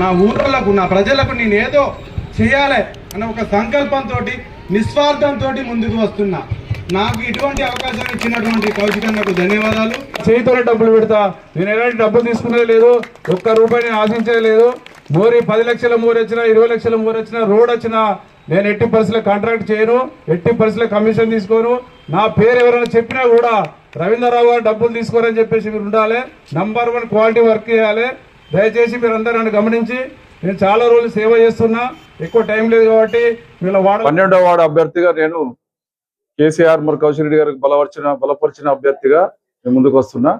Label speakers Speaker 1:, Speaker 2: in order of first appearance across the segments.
Speaker 1: నా ఊర్లకు నా ప్రజలకు నేను ఏదో చేయాలి అనే ఒక సంకల్పంతో నిస్వార్థంతో ముందుకు వస్తున్నా. నాకు ఇటువంటి అవకాశం ఇచ్చినటువంటి కౌశికన్నకు ధన్యవాదాలు.
Speaker 2: చేతిలో డబ్బులు పెడతా. నేను ఎలాంటి డబ్బులు తీసుకునేది లేదు. ఒక్క రూపాయిని ఆశించేది లేదు. మోరి పది లక్షల మోరి వచ్చినా ఇరవై లక్షల మోరి వచ్చినా రోడ్ వచ్చినా నేను ఎట్టి పరిస్థితుల కాంట్రాక్ట్ చేయను ఎట్టి పరిస్థితుల కమిషన్ తీసుకోను. నా పేరు ఎవరైనా చెప్పినా కూడా రవీంద్రరావు గారు డబ్బులు తీసుకోరని చెప్పేసి మీరు ఉండాలి. నంబర్ వన్ క్వాలిటీ వర్క్ చేయాలి. దయచేసి మీరు అందరూ నన్ను గమనించి నేను చాలా రోజులు సేవ చేస్తున్నా. ఎక్కువ టైం లేదు కాబట్టి వీళ్ళ వాడ
Speaker 3: పన్నెండవ వార్డు అభ్యర్థిగా నేను కేసీఆర్ మరి కౌశల్ రెడ్డి గారికి బలపరిచిన బలపరిచిన అభ్యర్థిగా నేను ముందుకు వస్తున్నా.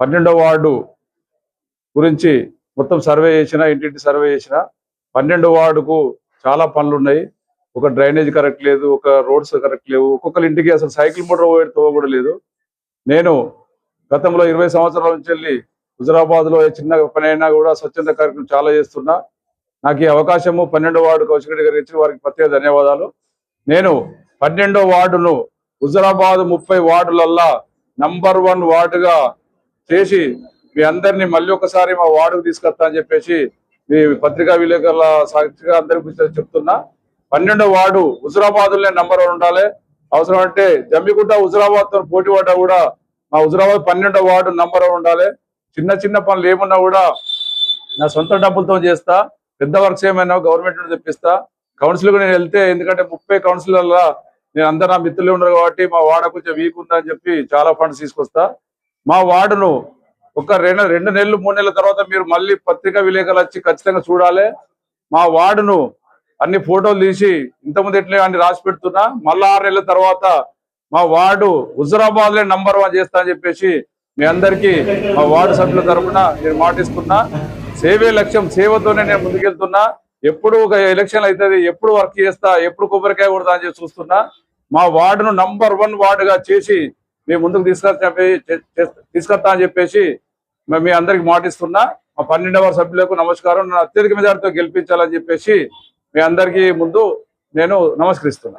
Speaker 3: పన్నెండవ వార్డు గురించి మొత్తం సర్వే చేసిన ఇంటింటి సర్వే చేసిన పన్నెండు వార్డుకు చాలా పనులు ఉన్నాయి ఒక డ్రైనేజ్ కరెక్ట్ లేదు ఒక రోడ్స్ కరెక్ట్ లేవు. ఒక్కొక్కరి ఇంటికి అసలు సైకిల్ మోటార్ పోయేటో కూడా లేదు. నేను గతంలో ఇరవై సంవత్సరాల నుంచి వెళ్ళి హుజరాబాద్లో చిన్న పని అయినా కూడా స్వచ్ఛంద కార్యక్రమం చాలా చేస్తున్నా. నాకు ఈ అవకాశము పన్నెండో వార్డు కౌశిక్ గారు ఇచ్చిన వారికి ప్రత్యేక ధన్యవాదాలు. నేను పన్నెండో వార్డును హుజరాబాద్ ముప్పై వార్డులల్లా నంబర్ వన్ వార్డుగా చేసి మీ అందరినీ మళ్ళీ ఒకసారి మా వార్డుకు తీసుకొస్తా అని చెప్పేసి మీ పత్రికా విలేకరుల సాక్షిగా అందరికీ చెప్తున్నా. పన్నెండో వార్డు హుజరాబాద్ నంబర్ వన్ ఉండాలి. అవసరం అంటే జమ్మిగుడ్డ హుజరాబాద్తో పోటీ పడ్డా కూడా మా హుజరాబాద్ పన్నెండో వార్డు నంబర్ వన్ ఉండాలి. చిన్న చిన్న పనులు ఏమున్నా కూడా నా సొంత డబ్బులతో చేస్తా. పెద్ద వర్క్స్ ఏమైనా గవర్నమెంట్ నుండి తెప్పిస్తా. కౌన్సిల్ నేను వెళ్తే ఎందుకంటే ముప్పై కౌన్సిలర్ల నేను అందరు నా మిత్రులు ఉన్నారు కాబట్టి మా వాడ కొంచెం వీక్ ఉందని చెప్పి చాలా ఫండ్స్ తీసుకొస్తా. మా వార్డును ఒక రెండు రెండు నెలలు మూడు నెలల తర్వాత మీరు మళ్ళీ పత్రికా విలేకరులు వచ్చి ఖచ్చితంగా చూడాలి. మా వార్డును అన్ని ఫోటోలు తీసి ఇంతకుముందు ఎట్లే అని రాసి పెడుతున్నా మళ్ళా ఆరు నెలల తర్వాత మా వార్డు హుజరాబాద్లో నంబర్ వన్ చేస్తా అని చెప్పేసి మీ అందరికీ మా వార్డు సభ్యుల తరఫున నేను మాటిస్తున్నా సేవే లక్ష్యం సేవతోనే నేను ముందుకెళ్తున్నా. ఎప్పుడు ఒక ఎలక్షన్ అవుతుంది ఎప్పుడు వర్క్ చేస్తా ఎప్పుడు కొబ్బరికాయ కొడతా అని చెప్పి చూస్తున్నా. మా వార్డును నంబర్ వన్ వార్డుగా చేసి మేము ముందుకు తీసుకొస్తా తీసుకొస్తా అని చెప్పేసి మేము మీ అందరికి మాటిస్తున్నా మా పన్నెండవ సభ్యులకు నమస్కారం. నన్ను అత్యధిక మెజార్టీతో గెలిపించాలని చెప్పేసి మీ అందరికీ ముందు నేను నమస్కరిస్తున్నా.